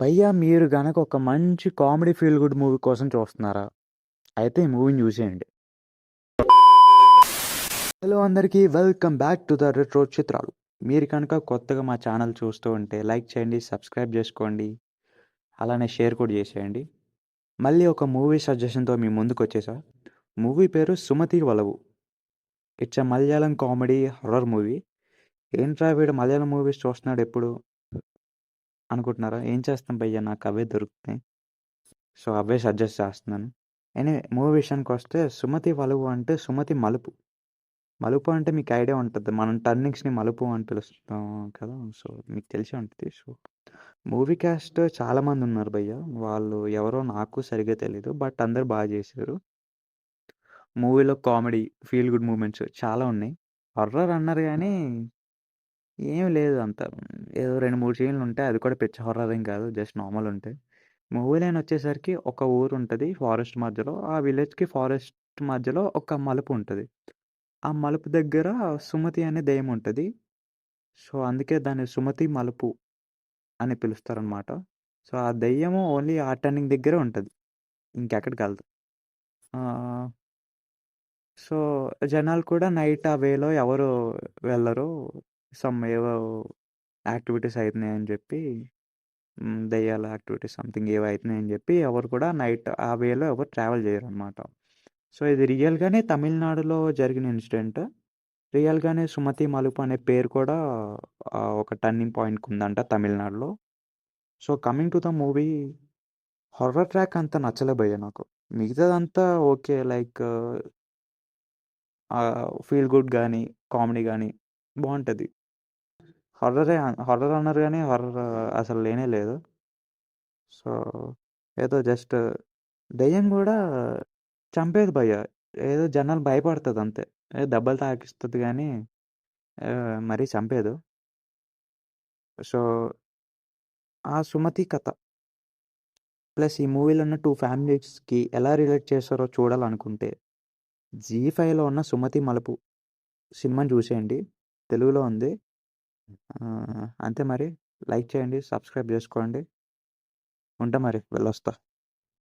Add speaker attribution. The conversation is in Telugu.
Speaker 1: పైగా మీరు గనక ఒక మంచి కామెడీ ఫీల్ గుడ్ మూవీ కోసం చూస్తున్నారా? అయితే ఈ మూవీని చూసేయండి. హలో అందరికీ welcome back to the retro చిత్రాలు. మీరు కనుక కొత్తగా మా ఛానల్ చూస్తూ ఉంటే లైక్ చేయండి సబ్స్క్రైబ్ చేసుకోండి. అలానే షేర్ కూడా చేసేయండి. మళ్ళీ ఒక మూవీ సజెషన్తో మీ ముందుకు వచ్చేసా. మూవీ పేరు Sumathi Valavu. It's a Malayalam comedy horror movie. ఏంట్రా వీడు మలయాళం మూవీస్ చూస్తున్నాడు ఎప్పుడు? అనుకుంటున్నారా? ఏం చేస్తాం భయ్యా? నాకు అవే దొరుకుతాయి. సో అవే సజెస్ట్ చేస్తున్నాను. ఎనీవే మూవీ విషయానికి వస్తే సుమతి వలువు అంటే సుమతి మలుపు. మలుపు అంటే మీకు ఐడియా ఉంటుంది. మనం టర్నింగ్స్ని మలుపు అని పిలుస్తాం కదా? సో మీకు తెలిసే ఉంటుంది. సో మూవీ క్యాస్ట్ చాలామంది ఉన్నారు భయ్య. వాళ్ళు ఎవరో నాకు సరిగ్గా తెలీదు బట్ అందరు బాగా చేశారు. మూవీలో కామెడీ ఫీల్ గుడ్ మూమెంట్స్ చాలా ఉన్నాయి. హర్రర్ అన్నారు కానీ ఏం లేదు అంత. ఏదో రెండు మూడు సీన్లు ఉంటాయి అది కూడా పిచ్చి హర్రర్ ఏం కాదు జస్ట్ నార్మల్ ఉంటాయి మూవీ లైన్ వచ్చేసరికి ఒక ఊరు ఉంటుంది ఫారెస్ట్ మధ్యలో ఆ విలేజ్కి ఫారెస్ట్ మధ్యలో ఒక మలుపు ఉంటుంది. ఆ మలుపు దగ్గర సుమతి అనే దెయ్యం ఉంటుంది. సో అందుకే దాన్ని సుమతి మలుపు అని పిలుస్తారనమాట సో ఆ దెయ్యము ఓన్లీ ఆ టర్నింగ్ దగ్గరే ఉంటుంది. ఇంకెక్కడికి వెళ్దు. సో జనాలు కూడా నైట్ ఆ వేలో ఎవరు వెళ్ళరు. సమ్ ఏవో యాక్టివిటీస్ అవుతున్నాయని చెప్పి హ్మ్, దెయ్యాల యాక్టివిటీస్ సంథింగ్ ఏవో అవుతున్నాయని చెప్పి ఎవరు కూడా నైట్ ఆ వేలో ఎవరు ట్రావెల్ చేయరనమాట. సో ఇది రియల్గానే తమిళనాడులో జరిగిన ఇన్సిడెంట్. రియల్గానే సుమతి మలుపు అనే పేరు కూడా ఒక టర్నింగ్ పాయింట్కి ఉందంట తమిళనాడులో. So coming to the movie horror track అంత నచ్చలే నాకు. మిగతాదంతా ఓకే లైక్ ఫీల్ గుడ్ కానీ కామెడీ కానీ బాగుంటుంది హర్రరే హర్రర్ అన్నారు కానీ హర్రర్ అసలు లేనే లేదు. సో ఏదో జస్ట్ దెయ్యం కూడా చంపేది భయ్య. ఏదో జనాలు భయపడుతుంది అంతే ఏ దెబ్బలు తాకిస్తుంది కానీ ఆ, మరీ చంపేదు. సో ఆ సుమతి కథ ప్లస్ ఈ మూవీలో ఉన్న టూ ఫ్యామిలీస్కి ఎలా రిలేట్ చేస్తారో చూడాలనుకుంటే జీ ఫైవ్లో ఉన్న సుమతి మలుపు సినిమాని చూసేయండి. తెలుగులో ఉంది. ఆ, అంతే మరి. లైక్ చేయండి సబ్స్క్రైబ్ చేసుకోండి. ఉంటా మరి వెళ్ళొస్తా.